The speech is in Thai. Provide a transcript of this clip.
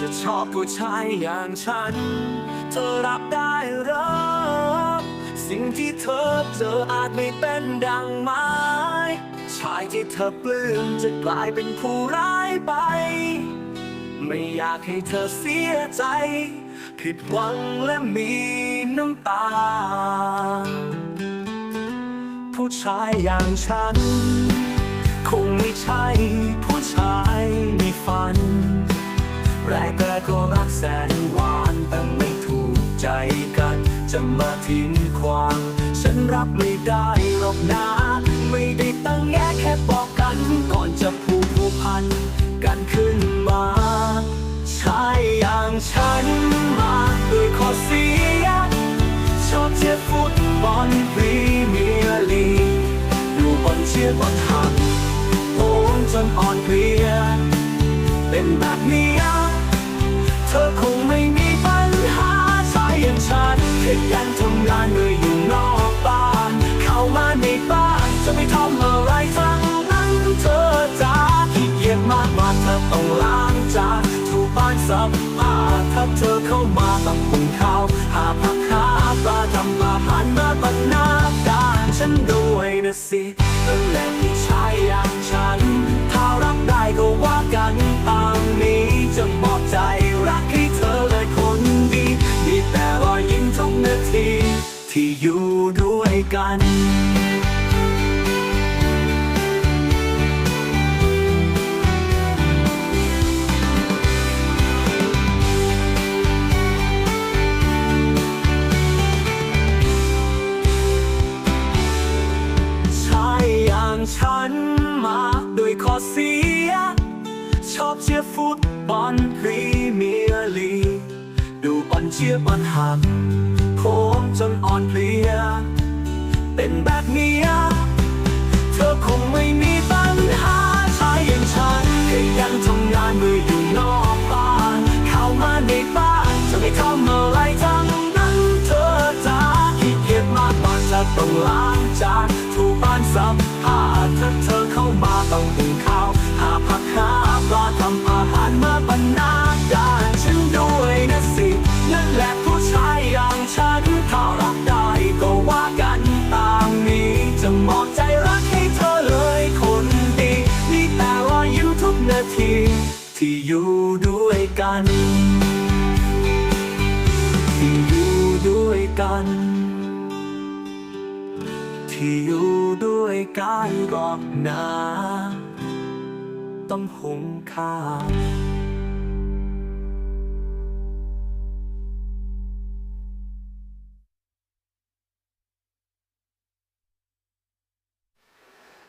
จะชอบผู้ชายอย่างฉัน เธอรับได้หรอสิ่งที่เธอเจออาจไม่เป็นดังไม้ชายที่เธอปลื้มจะกลายเป็นผู้ร้ายไป ไม่อยากให้เธอเสียใจ ผิดหวังและมีน้ำตา ผู้ชายอย่างฉัน คงไม่ใช่ผู้ชายในฝัน แรกแรกก็รักแสนหวานแต่ไม่ถูกใจกัน จะมาทิ้งความ ฉันรับไม่ได้หรอกนะ ไม่ได้ตั้งแง่แค่บอกกัน ก่อนจะผูกผูกพัน กันขึ้นมาชายอย่างฉันมาด้วยข้อเสีย ชอบเชียร์ฟุตบอลพรีเมียร์ลีกดูบอลเชียร์บอลหักโอนจนอ่อนเพลียเป็นแบบนี้ เธอคงไม่มีปัญหาสายอย่างฉันขยันทำงานเมื่ออยู่นอกบ้าน เข้ามาในบ้านจะไม่ทำอะไรทั้งนั้นเธอจ้าขี้เกียจมากมาเธอต้องล้างจานถูบ้านซักผ้าถ้าเธอเข้ามาต้องหุงข้าวหาผักหาปลาทำมาผ่านมาบรรณาการฉันด้วยนะสินั่นแหละที่ชายอย่างฉันถ้ารับได้ก็ว่ากันตาม ที่อยู่ด้วยกันชายอย่างฉันมาด้วยข้อเสีย ชอบเชียร์ฟุตบอลพรีเมียร์ลีกดูบอลเชียร์บอลหักโค เป็นแบบเนี้ยเธอคงไม่มีปัญหาชายอย่างฉันขยังทำงานมืออยู่นอกบ้าน เข้ามาในบ้านจะไม่ทำอะไรทั้งนั้นเธอจ้าขี้เกียจมากมากจะต้องล้างจานถูบ้านซักผ้าถ้าเธอ ที่อยู่ด้วยกัน ที่อยู่ด้วยกัน ที่อยู่ด้วยกันหรอกนะต้องหุงข้าว